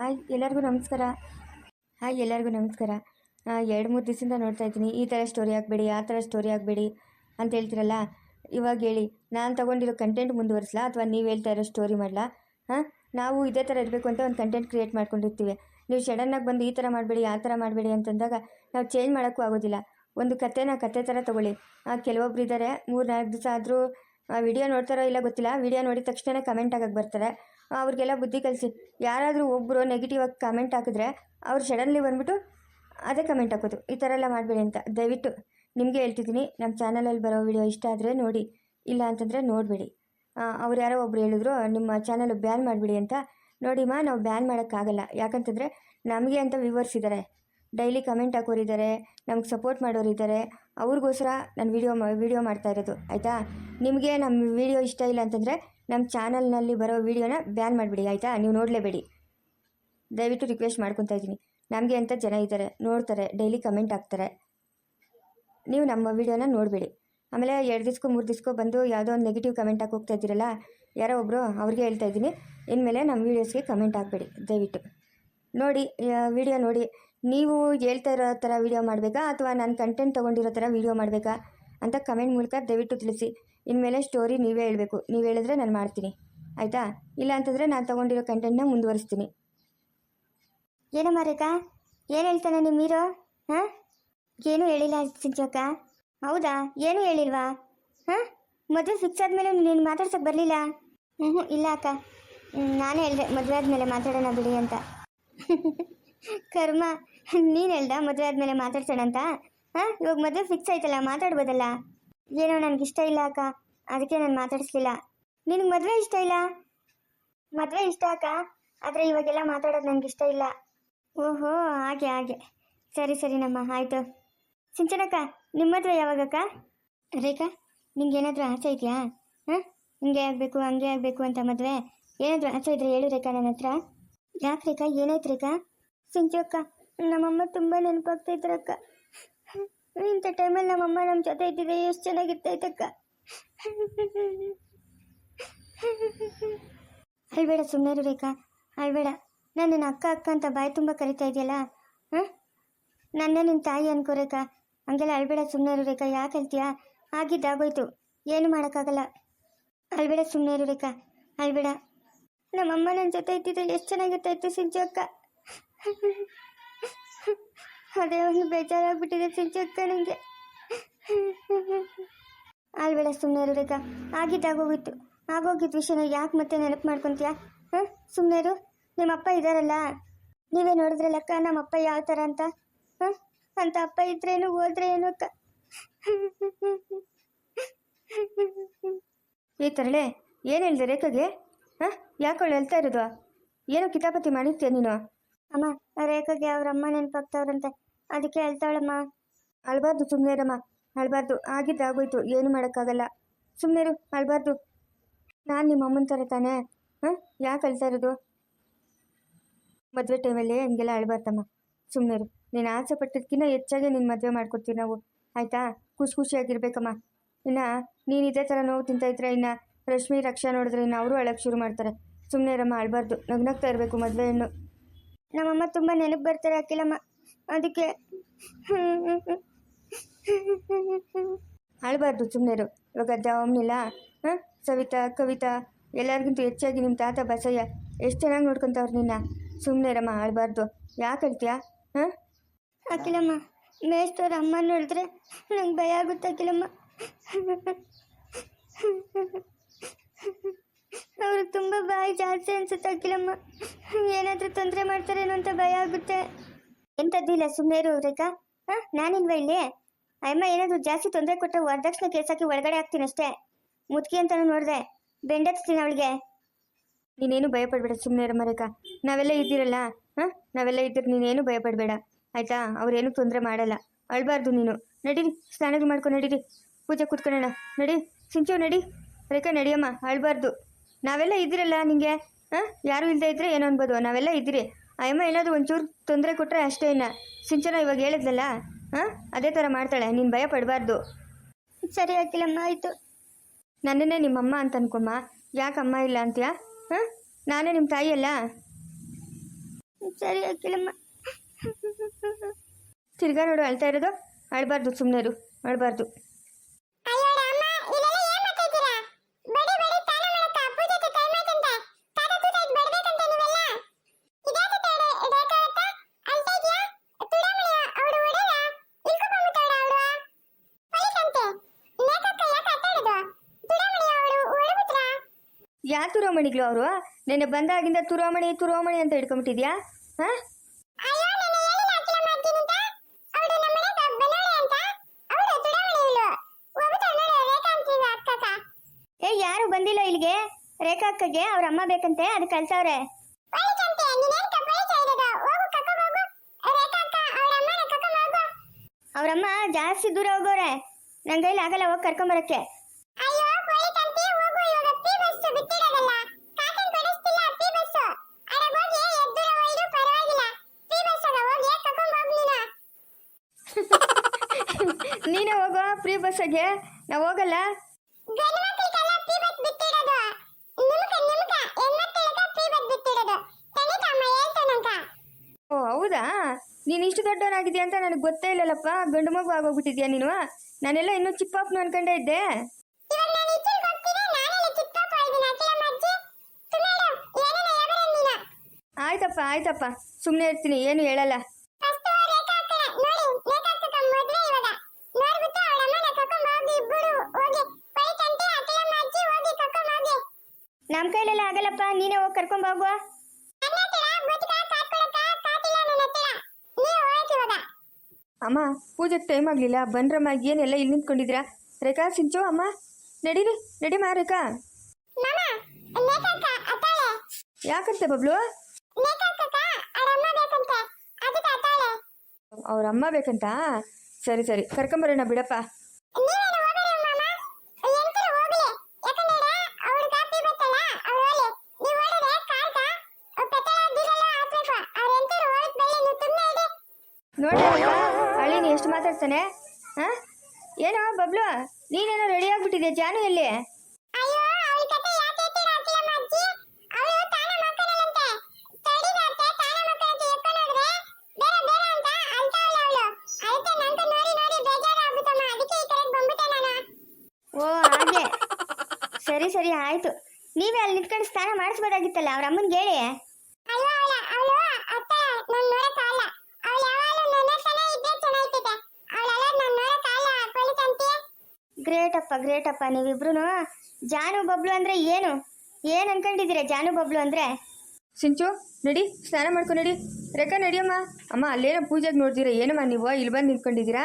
Hi, ಎಲ್ಲರಿಗೂ ನಮಸ್ಕಾರ. Hi, ಎಲ್ಲರಿಗೂ ನಮಸ್ಕಾರ. ಎರಡು ಮೂರು ದಿವಸದಿಂದ ನೋಡ್ತಾ ಇದ್ದೀನಿ. ಈ ಥರ ಸ್ಟೋರಿ ಹಾಕಬೇಡಿ ಆ ಥರ ಸ್ಟೋರಿ ಹಾಕಬೇಡಿ ಅಂತ ಹೇಳ್ತಿರಲ್ಲ? ಇವಾಗ ಹೇಳಿ, ನಾನು ತೊಗೊಂಡಿರೋ ಕಂಟೆಂಟ್ ಮುಂದುವರಿಸಲಾ? ಅಥವಾ ನೀವು ಹೇಳ್ತಾ ಇರೋ ಸ್ಟೋರಿ ಮಾಡಲಾ? ಹಾಂ? ನಾವು ಇದೇ ಥರ ಇರಬೇಕು ಅಂತ ಒಂದು ಕಂಟೆಂಟ್ ಕ್ರಿಯೇಟ್ ಮಾಡ್ಕೊಂಡಿರ್ತೀವಿ. ನೀವು ಸಡನ್ನಾಗಿ ಬಂದು ಈ ಥರ ಮಾಡಬೇಡಿ, ಆ ಥರ ಮಾಡಬೇಡಿ ಅಂತಂದಾಗ ನಾವು ಚೇಂಜ್ ಮಾಡೋಕ್ಕೂ ಆಗೋದಿಲ್ಲ. ಒಂದು ಕತೆನ ಕತೆ ಥರ ತೊಗೊಳ್ಳಿ. ಕೆಲವೊಬ್ರು ಇದ್ದಾರೆ ಮೂರು ನಾಲ್ಕು ದಿವಸ ಆದರೂ ವಿಡಿಯೋ ನೋಡ್ತಾರೋ ಇಲ್ಲ ಗೊತ್ತಿಲ್ಲ. ವಿಡಿಯೋ ನೋಡಿದ ತಕ್ಷಣ ಕಮೆಂಟ್ ಆಗಕ್ಕೆ ಬರ್ತಾರೆ. ಅವ್ರಿಗೆಲ್ಲ ಬುದ್ಧಿ ಕಲಿಸಿ. ಯಾರಾದರೂ ಒಬ್ಬರು ನೆಗೆಟಿವ್ ಆಗಿ ಕಮೆಂಟ್ ಹಾಕಿದ್ರೆ ಅವ್ರು ಸಡನ್ಲಿ ಬಂದ್ಬಿಟ್ಟು ಅದೇ ಕಮೆಂಟ್ ಹಾಕೋದು. ಈ ಥರ ಎಲ್ಲ ಮಾಡಬೇಡಿ ಅಂತ. ದಯವಿಟ್ಟು ನಿಮಗೆ ಹೇಳ್ತಿದ್ದೀನಿ. ನಮ್ಮ ಚಾನಲಲ್ಲಿ ಬರೋ ವಿಡಿಯೋ ಇಷ್ಟ ಆದರೆ ನೋಡಿ. ಇಲ್ಲ ಅಂತಂದರೆ ನೋಡಬೇಡಿ. ಅವ್ರು ಯಾರೋ ಒಬ್ರು ಹೇಳಿದ್ರು, ನಿಮ್ಮ ಚಾನಲ್ ಬ್ಯಾನ್ ಮಾಡಿಬಿಡಿ ಅಂತ. ನೋಡಿಮ್ಮ, ನಾವು ಬ್ಯಾನ್ ಮಾಡೋಕ್ಕಾಗಲ್ಲ. ಯಾಕಂತಂದರೆ ನಮಗೆ ಅಂತ ವ್ಯೂವರ್ಸ್ ಡೈಲಿ ಕಮೆಂಟ್ ಹಾಕೋರಿದ್ದಾರೆ ನಮ್ಗೆ ಸಪೋರ್ಟ್ ಮಾಡೋರಿದ್ದಾರೆ ಅವ್ರಿಗೋಸ್ಕರ ನಾನು ವೀಡಿಯೋ ವೀಡಿಯೋ ಮಾಡ್ತಾ ಇರೋದು, ಆಯಿತಾ? ನಿಮಗೆ ನಮ್ಮ ವೀಡಿಯೋ ಇಷ್ಟ ಇಲ್ಲ ಅಂತಂದರೆ ನಮ್ಮ ಚಾನಲ್ನಲ್ಲಿ ಬರೋ ವೀಡಿಯೋನ ಬ್ಯಾನ್ ಮಾಡಿಬಿಡಿ, ಆಯಿತಾ? ನೀವು ನೋಡಲೇಬೇಡಿ. ದಯವಿಟ್ಟು ರಿಕ್ವೆಸ್ಟ್ ಮಾಡ್ಕೊತಾ ಇದ್ದೀನಿ. ನಮಗೆ ಅಂತ ಜನ ಇದ್ದಾರೆ ನೋಡ್ತಾರೆ, ಡೈಲಿ ಕಮೆಂಟ್ ಹಾಕ್ತಾರೆ. ನೀವು ನಮ್ಮ ವೀಡಿಯೋನ ನೋಡಬೇಡಿ. ಆಮೇಲೆ ಎರಡು ದಿವ್ಸಕ್ಕೂ ಮೂರು ದಿವ್ಸಕ್ಕೂ ಬಂದು ಯಾವುದೋ ಒಂದು ನೆಗೆಟಿವ್ ಕಮೆಂಟ್ ಹಾಕೋಗ್ತಾ ಇದ್ದೀರಲ್ಲ, ಯಾರೋ ಒಬ್ಬರು ಅವ್ರಿಗೆ ಹೇಳ್ತಾ ಇದ್ದೀನಿ, ಇನ್ಮೇಲೆ ನಮ್ಮ ವೀಡಿಯೋಸ್ಗೆ ಕಮೆಂಟ್ ಹಾಕಬೇಡಿ, ದಯವಿಟ್ಟು. ನೋಡಿ ವಿಡಿಯೋ ನೋಡಿ. ನೀವು ಹೇಳ್ತಾ ಇರೋ ಥರ ವಿಡಿಯೋ ಮಾಡಬೇಕಾ? ಅಥವಾ ನಾನು ಕಂಟೆಂಟ್ ತೊಗೊಂಡಿರೋ ಥರ ವಿಡಿಯೋ ಮಾಡಬೇಕಾ? ಅಂತ ಕಮೆಂಟ್ ಮೂಲಕ ದಯವಿಟ್ಟು ತಿಳಿಸಿ. ಇನ್ಮೇಲೆ ಸ್ಟೋರಿ ನೀವೇ ಹೇಳಬೇಕು. ನೀವು ಹೇಳಿದ್ರೆ ನಾನು ಮಾಡ್ತೀನಿ. ಆಯಿತಾ? ಇಲ್ಲ ಅಂತಂದರೆ ನಾನು ತೊಗೊಂಡಿರೋ ಕಂಟೆಂಟ್ನ ಮುಂದುವರಿಸ್ತೀನಿ. ಏನಮ್ಮ ರೇಖಾ ಏನು ಹೇಳ್ತಾನೆ ನಿಮ್ಮ ಹೀರೋ ಹಾಂ? ಏನೂ ಹೇಳಿಲ್ಲ ಸಿಂಚಕ್ಕ ಹೌದಾ? ಏನೂ ಹೇಳಿಲ್ವಾ? ಹಾಂ? ಮದುವೆ ಫಿಕ್ಸ್ ಆದಮೇಲೆ ನೀನು ಮಾತಾಡ್ಸೋಕೆ ಬರಲಿಲ್ಲ? ಹ್ಞೂ ಇಲ್ಲ ಅಕ್ಕ. ನಾನೇ ಹೇಳಿದೆ ಮದುವೆ ಆದಮೇಲೆ ಮಾತಾಡೋಣ ಬಿಡಿ ಅಂತ. ಕರ್ಮ, ನೀನು ಹೇಳ್ದ, ಮದುವೆ ಆದಮೇಲೆ ಮಾತಾಡ್ಸೋಣ ಅಂತ ಹಾಂ? ಇವಾಗ ಮದುವೆ ಫಿಕ್ಸ್ ಆಯ್ತಲ್ಲ, ಮಾತಾಡ್ಬೋದಲ್ಲ? ಏನೋ ನನಗೆ ಇಷ್ಟ ಇಲ್ಲ ಅಕ್ಕ, ಅದಕ್ಕೆ ನಾನು ಮಾತಾಡಿಸ್ಲಿಲ್ಲ. ನಿನಗೆ ಮದುವೆ ಇಷ್ಟ ಇಲ್ಲ? ಮದುವೆ ಇಷ್ಟ ಅಕ್ಕ, ಆದರೆ ಇವಾಗೆಲ್ಲ ಮಾತಾಡೋದು ನನಗೆ ಇಷ್ಟ ಇಲ್ಲ. ಓಹೋ, ಹಾಗೆ ಹಾಗೆ. ಸರಿ ಸರಿ ನಮ್ಮ, ಆಯಿತು. ಸಿಂಚನಕ್ಕ ನಿಮ್ಮ ಮದುವೆ ಯಾವಾಗಕ್ಕ ರೇಖಾ ನಿಂಗೆ ಏನಾದರೂ ಆಸೆ ಇದೆಯಾ? ಹಾಂ? ಹಿಂಗೆ ಆಗಬೇಕು, ಹಂಗೆ ಆಗಬೇಕು ಅಂತ ಮದುವೆ? ಏನಾದರೂ ಆಸೆ ಇದ್ರೆ ಹೇಳು ರೇಖಾ ನನ್ನ ಹತ್ರ. ಯಾಕೆ ರೇಖಾ? ಏನಾಯ್ತು ರೇಖಾ? ಸಿಂಚಕ್ಕ ನಮ್ಮಮ್ಮ ತುಂಬ ನೆನಪಾಗ್ತಾ ಅಕ್ಕ. ಇಂಥ ಟೈಮಲ್ಲಿ ನಮ್ಮಮ್ಮ ನಮ್ಮ ಜೊತೆ ಇದ್ದಿದ್ರೆ ಎಷ್ಟು ಚೆನ್ನಾಗಿರ್ತೈತಕ್ಕ ಅಳ್ಬೇಡ ಸುಮ್ಮನೆ ರೇಖಾ, ಅಳ್ಬೇಡ. ನಾನು ನನ್ನ ಅಕ್ಕ ಅಕ್ಕ ಅಂತ ಬಾಯಿ ತುಂಬ ಕರಿತಾ ಇದೆಯಲ್ಲ, ಹಾಂ? ನನ್ನ ನಿನ್ನ ತಾಯಿ ಅನ್ಕೋ ರೇಖಾ. ಹಂಗೆಲ್ಲ ಅಳ್ಬೇಡ ಸುಮ್ಮನೆ ರೇಖಾ, ಯಾಕೆ ಹೇಳ್ತೀಯಾ? ಆಗಿದ್ದಾಗೋಯ್ತು, ಏನು ಮಾಡೋಕ್ಕಾಗಲ್ಲ. ಅಳ್ಬೇಡ ಸುಮ್ಮನೆ ರೇಖಾ, ಅಳ್ಬೇಡ. ನಮ್ಮಮ್ಮ ನನ್ನ ಜೊತೆ ಇದ್ದಿದ್ರೆ ಎಷ್ಟು ಚೆನ್ನಾಗಿರ್ತಾಯಿತ್ತು ಸಿಂಚು ಅಕ್ಕ. ಅದೇ ಒಂದು ಬೇಜಾರಾಗ್ಬಿಟ್ಟಿದೆ ಸಿಂಚು ಅಕ್ಕ ನನಗೆ ಅಳ್ಬೇಡ ಸುಮ್ಮನೆ ಇರೋದಕ್ಕ ಆಗಿದ್ದಾಗೋಗಿತ್ತು ಆಗೋಗಿದ್ದ ವಿಷಯನ ಯಾಕೆ ಮತ್ತೆ ನೆನಪು ಮಾಡ್ಕೊತೀಯಾ? ಹಾಂ? ಸುಮ್ಮನೆ ಇರು. ನಿಮ್ಮ ಅಪ್ಪ ಇದ್ದಾರಲ್ಲ ನೀವೇ ನೋಡಿದ್ರಲ್ಲಕ್ಕ ನಮ್ಮ ಅಪ್ಪ ಯಾವ ಥರ ಅಂತ? ಹಾಂ? ಅಂತ ಅಪ್ಪ ಇದ್ರೇನು, ಹೋದ್ರೆ ಏನು ಅಕ್ಕ? ಈ ತರಳೆ, ಏನು ಹೇಳಿದೆ ರೇಖೆಗೆ? ಹಾಂ? ಯಾಕೆ ಹೇಳ್ತಾ ಇರೋದು? ಏನೋ ಕಿತಾಪತಿ ಮಾಡಿರ್ತೀಯ ನೀನು? ಅಮ್ಮ ರೇಖಾಗೆ ಅವ್ರ ಅಮ್ಮ ನೆನಪಾಗ್ತಾವ್ರಂತೆ. ಅದಕ್ಕೆ ಹೇಳ್ತಾಳಮ್ಮ. ಅಳ್ಬಾರ್ದು ಸುಮ್ಮನೆ ಇರಮ್ಮ ಅಳ್ಬಾರ್ದು. ಆಗಿದ್ದು ಆಗೋಯ್ತು. ಏನು ಮಾಡೋಕ್ಕಾಗಲ್ಲ. ಸುಮ್ಮನೆ ಇರು ಅಳ್ಬಾರ್ದು. ನಾನು ನಿಮ್ಮ ಅಮ್ಮನ ಥರ ತಾನೇ. ಹಾಂ? ಯಾಕೆ ಅಳ್ತಾ ಇರೋದು? ಮದುವೆ ಟೈಮಲ್ಲಿ ಹಂಗೆಲ್ಲ ಅಳ್ಬಾರ್ದಮ್ಮ. ಸುಮ್ಮನೆ ಇರು ನೀನು ಆಸೆ ಪಟ್ಟಿದ್ದಕ್ಕಿಂತ ಹೆಚ್ಚಾಗಿ ನಿನ್ನ ಮದುವೆ ಮಾಡ್ಕೊತೀವಿ ನಾವು. ಆಯಿತಾ? ಖುಷಿ ಖುಷಿಯಾಗಿರ್ಬೇಕಮ್ಮ. ಇನ್ನ ನೀನು ಇದೇ ಥರ ನೋವು ತಿಂತ ಇದ್ರೆ ಇನ್ನು ರಶ್ಮಿ ರಕ್ಷಾ ನೋಡಿದ್ರೆ ಇನ್ನು ಅವರು ಅಳಕ್ಕೆ ಶುರು ಮಾಡ್ತಾರೆ. ಸುಮ್ಮನೆ ಇರಮ್ಮ ಆಳ್ಬಾರ್ದು ನಗ್ನಗ್ತಾ ಇರಬೇಕು ಮದುವೆ ಹೆಣ್ಣು ನಮ್ಮಮ್ಮ ತುಂಬ ನೆನಪು ಬರ್ತಾರೆ ಅಖಿಲಮ್ಮ. ಅದಕ್ಕೆ ಆಳ್ಬಾರ್ದು ಸುಮ್ಮನೆ ಇರು. ಇವಾಗ ದವಮ್ನಿಲ್ಲ ಹಾಂ? ಸವಿತಾ, ಕವಿತಾ, ಎಲ್ಲರಿಗಿಂತ ಹೆಚ್ಚಾಗಿ ನಿಮ್ಮ ತಾತ ಬಸಯ್ಯ ಎಷ್ಟು ಚೆನ್ನಾಗಿ ನೋಡ್ಕೊಂತವ್ರು ನಿನ್ನ. ಸುಮ್ಮನೆ ರಮ್ಮ ಆಳ್ಬಾರ್ದು ಯಾಕೆ ಹೇಳ್ತೀಯಾ? ಹಾಂ? ಅಖಿಲಮ್ಮ ಮೇಸ್ತವ್ರ ಅಮ್ಮ ನೋಡಿದ್ರೆ ನಂಗೆ ಭಯ ಆಗುತ್ತೆ ಅಖಿಲಮ್ಮ. ಅವರು ತುಂಬ ಬಾಯಿ ಜಾಸ್ತಿ ಅನ್ಸುತ್ತೆ, ಅಖಿಲಮ್ಮ. ಏನಾದರೂ ತೊಂದರೆ ಮಾಡ್ತಾರೇನೋ ಅಂತ ಭಯ ಆಗುತ್ತೆ. ಎಂಥದ್ದಿಲ್ಲ ಸುಮ್ಮನೆ ಇರು, ರೇಖಾ. ಹಾಂ? ನಾನಿಲ್ವಾ ಇಲ್ಲಿ? ಅಮ್ಮ ಏನಾದರೂ ಜಾಸ್ತಿ ತೊಂದರೆ ಕೊಟ್ಟರೆ ವರದಕ್ಷಿಣೆ ಕೇಸಾಕಿ ಒಳಗಡೆ ಹಾಕ್ತೀನಿ ಅಷ್ಟೇ. ಮುದ್ಕಿ ಅಂತಾನು ನೋಡಿದೆ. ಬೆಂಡತ್ತೀನಿ ಅವಳಿಗೆ. ನೀನೇನು ಭಯಪಡಬೇಡ ಸುಮ್ಮನೆ ಇರಮ್ಮ ನಾವೆಲ್ಲ ಇದ್ದೀರಲ್ಲ, ಹಾಂ? ನಾವೆಲ್ಲ ಇದ್ದರೆ ನೀನೇನು ಭಯಪಡಬೇಡ. ಆಯಿತಾ? ಅವ್ರೇನು ತೊಂದರೆ ಮಾಡಲ್ಲ. ಅಳಬಾರ್ದು ನೀನು. ನಡೀರಿ, ಸ್ನಾನಗಳು ಮಾಡ್ಕೊಂಡು ನಡೀರಿ. ಪೂಜೆ ಕೂತ್ಕೊಳ್ಳೋಣ. ನಡಿ, ಸಿಂಚು, ನಡಿ. ರೇಖಾ, ನಡಿಯಮ್ಮ, ಅಳಬಾರ್ದು. ನಾವೆಲ್ಲ ಇದ್ದೀರಲ್ಲ ನಿಮಗೆ ಹಾಂ? ಯಾರು ಇಲ್ಲದೆ ಇದ್ದರೆ ಏನೋ ಅನ್ಬೋದು? ನಾವೆಲ್ಲ ಇದ್ದೀರಿ. ಅಯ್ಯಮ್ಮ, ಏನಾದರೂ ಒಂಚೂರು ತೊಂದರೆ ಕೊಟ್ಟರೆ ಅಷ್ಟೇ ಇನ್ನ. ಸಿಂಚನ ಇವಾಗ ಹೇಳಿದ್ಲಲ್ಲ? ಹಾಂ? ಅದೇ ಥರ ಮಾಡ್ತಾಳೆ. ನೀನು ಭಯ ಪಡಬಾರ್ದು. ಸರಿ ಆಗಿಲ್ಲಮ್ಮ ಆಯಿತು. ನನ್ನನ್ನೇ ನಿಮ್ಮಮ್ಮ ಅಂತ ಅನ್ಕೊಮ್ಮ ಯಾಕೆ ಅಮ್ಮ ಇಲ್ಲ ಅಂತೀಯಾ? ಹಾಂ? ನಾನೇ ನಿಮ್ಮ ತಾಯಿಯಲ್ಲ? ಸರಿ ಆಗಿಲ್ಲಮ್ಮ ತಿರ್ಗಾ ನೋಡು, ಅಳ್ತಾ ಇರೋದು? ಅಳ್ಬಾರ್ದು ಸುಮ್ಮನೆ ಅಳ್ಬಾರ್ದು ಅಯ್ಯೋಡ ಅಮ್ಮ ಇಲ್ಲೆಲ್ಲ ಏನ್ ಮಾತಾಡ್ತೀರಾ ಬಡಿ ಬಡಿ ತಾನ ಮಾಡಕ್ಕ ಪೂಜೆ ಟೈಮ್ ಆಯ್ತಂತೆ ತಾತ ತೂತ ಇದ್ ಬರ್ಬೇಕಂತೆ ನೀವೆಲ್ಲ ಇದಾತ ತೇಡೆ ರೇಖಾ ಅಕ್ಕ ಅಳ್ತಾ ಇದ್ಯಾ ತುಡಮಳಿಯ ಅವಳು ಒಡೆಯ ಇಲ್ಕೊ ಬಂದ್ಬಿಟ್ಟವಳ ಅವಳು ಪೊಲೀಸಂತೆ ನೇಕಕ್ಕ ಯಾಕೆ ಅತ್ತಾಡೋದು ತುಡಮಳಿಯ ಅವಳು ಒಳಗುತ್ರ ಯಾ ತುರೋಮಣಿಗಳು ಅವರು? ನೆನ್ನೆ ಬಂದಾಗಿಂದ ತುರೋಮಣಿ ತುರೋಮಣಿ ಅಂತ ಹಿಡ್ಕೊಂಬಿಟ್ಟಿದ್ಯಾ? ಹಾಂ? ಏ ಯಾರು ಬಂದಿಲ್ಲ ಇಲ್ಲಿಗೆ? ರೇಖಾ ಅಕ್ಕಗೆ ಅವ್ರ ಅಮ್ಮ ಬೇಕಂತೆ ಅದಕ್ಕೆ ಕಳ್ಸವ್ರೆ. ಅವ್ರಮ್ಮ ಜಾಸ್ತಿ ದೂರ ಹೋಗೋರೆ. ನಂಗೈಲಿ ಕೈಲಿ ಆಗಲ್ಲ ಹೋಗಿ ಕರ್ಕೊಂಬರಕ್ಕೆ. ನೀನೇ ಹೋಗೋ ಫ್ರೀ ಬಸ್ಸಾಗೆ ನಾವು ಹೋಗಲ್ಲ. ಓ ಹೌದಾ? ನೀನು ಇಷ್ಟು ದೊಡ್ಡವನಾಗಿದ್ಯಾ ಅಂತ ನನಗೆ ಗೊತ್ತೇ ಇಲ್ಲಲ್ಲಪ್ಪ. ಗಂಡು ಮಗು ಆಗೋಗ್ಬಿಟ್ಟಿದ್ಯಾ ನೀನು? ನಾನೆಲ್ಲ ಇನ್ನೂ ಚಿಕ್ಕಪ್ಪನು ಅನ್ಕೊಂಡೇ ಇದ್ದೆ. ಆಯ್ತಪ್ಪ ಆಯ್ತಪ್ಪ. ಸುಮ್ಮನೆ ಇರ್ತೀನಿ. ಏನು ಹೇಳಲ್ಲ ಫಸ್ಟ್ ರೇಖಾ ಅಕ್ಕನ ನೋಡಿ ರೇಖಾ ಅಕ್ಕ ಮದ್ವೆ ಇವಾಗ ನೋಡ್ಬಿಟ್ಟು ಅವಳ ಅಮ್ಮನ ಕರ್ಕೊಂಡು ಹೋಗಿ ಇಬ್ಬರು ಹೋಗಿ ಪೈಕಂತೆ ಅಖಿಲಮ್ಮ ಅಜ್ಜಿ ಹೋಗಿ ಕರ್ಕೊಂಡು ಹೋಗಿ ನಮ್ಮ ಕೈಲೆಲ್ಲ ಆಗಲ್ಲಪ್ಪ, ನೀನೇ ಹೋಗಿ ಕರ್ಕೊಂಡ್ ಹೋಗುವ. ಅಮ್ಮ, ಪೂಜೆಗೆ ಟೈಮ್ ಆಗಲಿಲ್ಲ ಬನ್ರಮ್ಮ ಏನೆಲ್ಲ ಇಲ್ಲಿ ನಿಂತ್ಕೊಂಡಿದ್ದೀರಾ? ರೇಖಾ, ಸಿಂಚು, ಅಮ್ಮ, ನಡೀರಿ ನಡಿ ಮಾ ರೇಖಾ. ಯಾಕಂತೆ ಬಬ್ಲು? ಅವ್ರ ಅಮ್ಮ ಬೇಕಂತ? ಸರಿ ಸರಿ, ಕರ್ಕೊಂಬರೋಣ ಬಿಡಪ್ಪ ನೀವೇನು ಹೋಗಲ್ಲ ಮಾಮ ಎಂತರು ಹೋಗ್ಲಿ ಯಾಕಂದ್ರೆ ಅವ್ರ ಕಾಪಿ ಬತ್ತಲ್ಲ ಅವ್ರು ಹೋಗ್ಲಿ ನೀವು ಓಡಿದ್ರೆ ಕಾಲ್ಕ ಪೆಟ್ರೋಲ್ ಡೀಸೆಲ್ ಹಾಕ್ಬೇಕು ಅವ್ರ ಎಂತರು ಓಡಿಸ್ ಬೆಳ್ಳಿ ನೀವು ಸುಮ್ಮನೆ ಇಡಿ ನೋಡಿ ಅಳಿನಿ ಎಷ್ಟು ಮಾತಾಡ್ತಾನೆ ಹಾಂ ಏನೋ ಬಬ್ಲು ನೀನೇನೋ ರೆಡಿ ಆಗ್ಬಿಟ್ಟಿದ್ಯಾ ಜಾನು ಎಲ್ಲಿ ಅಯ್ಯೋ ಅವಳ ಕತೆ ಯಾಕೆ ಎತ್ತೀರ ಅತ್ತಿಯಮ್ಮ ಅಜ್ಜಿ ಅವಳು ತಾನ ಮಕ್ಕಳಂತೆ ತಡಿಗತ್ತೆ ತಾನ ಮಕ್ಕಳಂತೆ ಎತ್ಕೊಂಡೋದ್ರೆ ಬೇರೆ ಬೇರೆ ಅಂತ ಅಂತಾವಲ್ಲ ಅವಳು ಅದಕ್ಕೆ ನಂಗೆ ನೋಡಿ ನೋಡಿ ಬೇಜಾರಾಗ್ಬಿಟ್ಟಮ್ಮ ಅದಕ್ಕೆ ಈ ಕಡೆಗೆ ಬಂದ್ಬಿಟ್ಟೆ ನಾನು. ಓ ಹಾಗೆ. ಸರಿ ಸರಿ ಆಯಿತು. ನೀವೇ ಅಲ್ಲಿ ನಿಂತ್ಕೊಂಡು ಸ್ನಾನ ಮಾಡಿಸ್ಬೋದಾಗಿತ್ತಲ್ಲ ಅವ್ರ ಅಮ್ಮನಿಗೆ ಹೇಳಿ ಅಯ್ಯೋ ಅವಳ ಅವಳು ಅತ್ತೆ ನಾನು ನೋಡಕ್ಕಾಗಲ್ಲ ಅವಳು ಯಾವಾಗಲೂ ನನ್ನ ಹತ್ರನೇ ಇದ್ದೇ ಚೆನ್ನಾಗಿರ್ತೈತೆ ಅವಳೆಲ್ಲ ನಾನು ನೋಡಕ್ಕಾಗಲ್ಲ ಪೊಲೀಸ್ ಅಂತೀಯ ಗ್ರೇಟ್ ಅಪ್ಪ ಗ್ರೇಟ್ ಅಪ್ಪ ನೀವಿಬ್ರು ಜಾನು, ಬಬ್ಲು ಅಂದ್ರೆ ಏನು? ಏನು ಅನ್ಕೊಂಡಿದ್ದೀರಾ ಜಾನು, ಬಬ್ಲು ಅಂದ್ರೆ? ಸಿಂಚು, ನಡಿ, ಸ್ನಾನ ಮಾಡ್ಕೊ, ನಡಿ. ರೇಖಾ, ನಡಿಯಮ್ಮ. ಅಮ್ಮ, ಅಲ್ಲೇನೋ ಪೂಜೆಗೆ ನೋಡ್ತೀರಾ ಏನಮ್ಮ ನೀವು? ಇಲ್ಲಿ ಬಂದು ನಿಂತ್ಕೊಂಡಿದ್ದೀರಾ?